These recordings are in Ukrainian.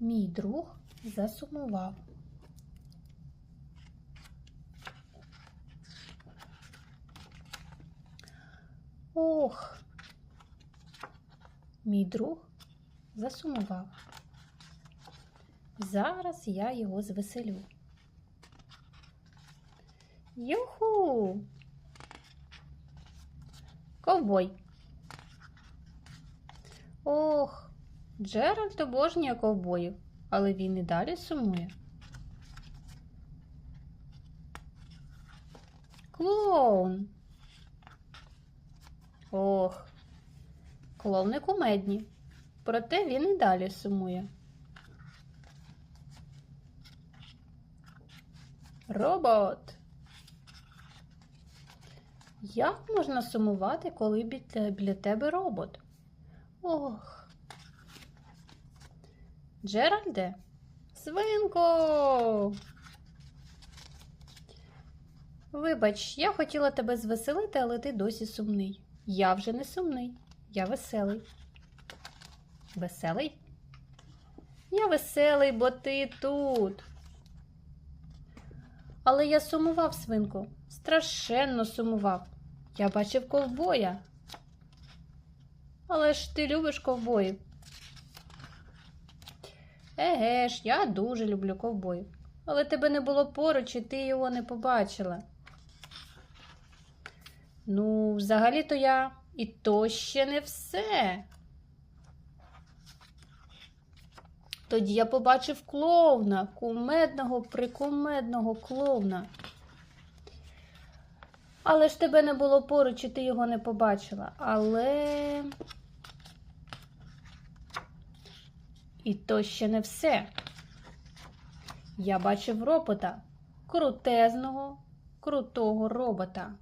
Мій друг засумував. Ох, мій друг засумував. Зараз я його звеселю. Юху! Ковбой. Ох, Джеральд обожнює ковбоїв, але він і далі сумує. Клоун. Ох, клоуни кумедні, проте він і далі сумує. Робот. Як можна сумувати, коли біля, тебе робот? Ох. Джеральде? Свинко. Вибач, я хотіла тебе звеселити, але ти досі сумний. Я вже не сумний, я веселий. Веселий? Я веселий, бо ти тут. Але я сумував, свинку, страшенно сумував. Я бачив ковбоя. Але ж ти любиш ковбоїв. Еге ж, я дуже люблю ковбоїв. Але тебе не було поруч, і ти його не побачила. Ну, взагалі-то я і то ще не все. Тоді я побачив клоуна, кумедного, прикумедного клоуна. Але ж тебе не було поруч, і ти його не побачила. Але. І то ще не все. Я бачив робота, крутезного, крутого робота.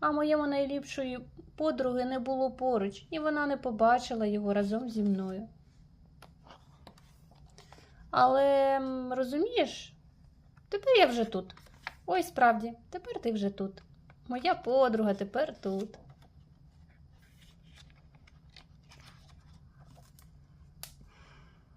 А моєму найліпшої подруги не було поруч, і вона не побачила його разом зі мною. Але розумієш, тепер я вже тут. Ой, справді, тепер ти вже тут. Моя подруга тепер тут.